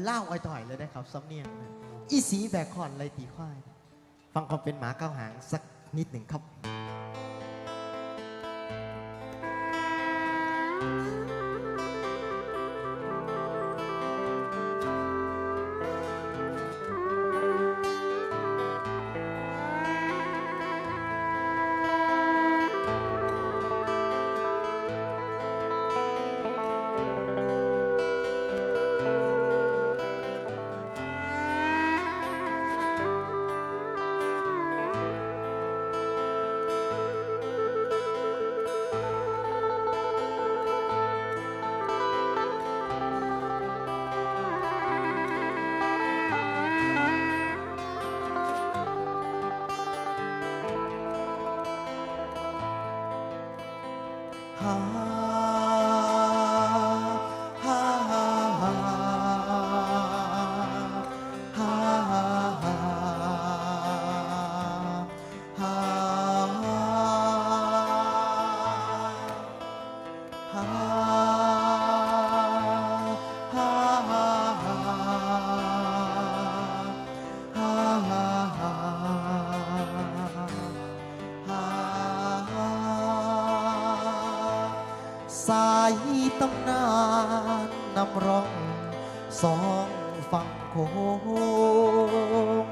เล่าไอ้ต่อยเลยได้ครับสำเนียงนะอีสีแบกคอนไรตีควาย ฟังความเป็นหมาเก้าวหางสักนิดหนึ่งครับ ฮ่ สายตำนานนำร้องสองฝั่งโขง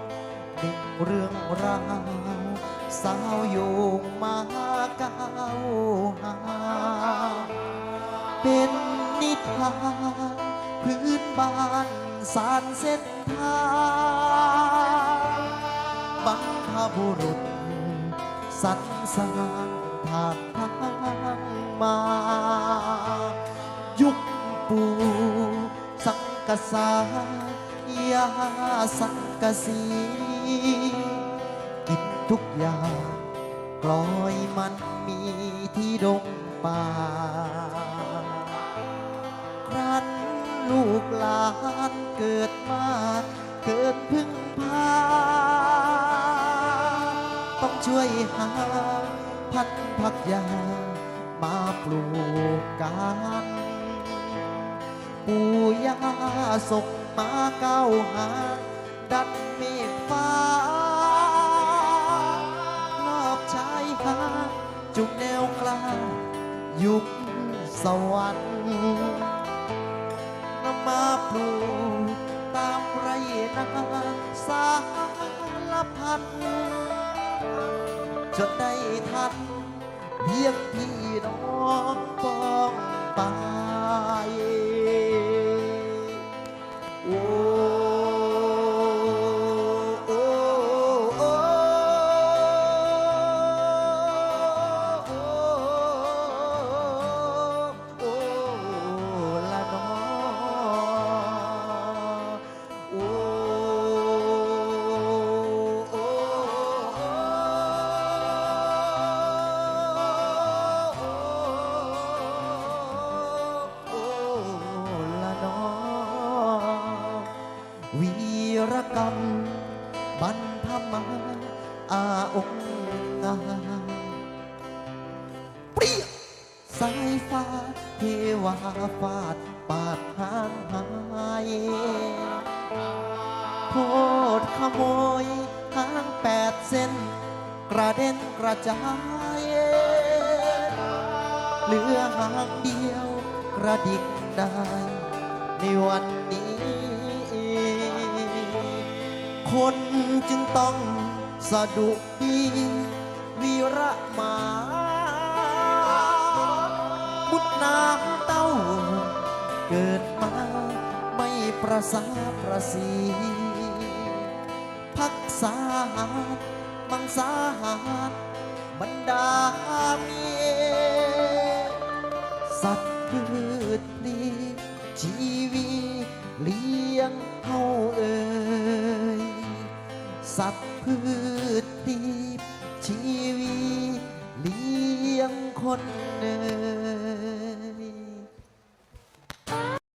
หนึ่งเรื่องราวสาวโยงมาเก้าหาเป็นนิทานพื้นบ้านสารเส้นทางบรรพบุรุษสรรสร้างทางทางมา กษายาสังกสี กินทุกอย่างกลอยมันมีที่ดงป่า ครั้นลูกหลานเกิดมา เกิดพึ่งพา ต้องช่วยหา พันธุ์ผักยามาปลูกกัน ปู่ย่าส่งมาเก้าหา ดันเมฆฟ้ารอบชายหาจุกแนวกลางยุคสวรรค์นำมาปลูกตามไรนาสารพันจนได้ทันเพียงพี่น้องกองปโกรรมบรรพมาอาองงาเปรี้ยสายฟ้าเทวาฟาดปาดหางหายโทษขโมยหางแปดเส้น กระเด็นกระจายเหลือหางเดียวกระดิกได้ในวันนี้ คนจึงต้องสะดุดีวีระมาบุตรน้ำเต้า เกิดมาไม่ประสาประสีพักษาหามังสาหาดบรรดาเมียสัตว์พืชพลีชีวีเลี้ยงเฮาเอ่ย สัตว์พืชทีชีวีเลี้ยงคนหนึ่ง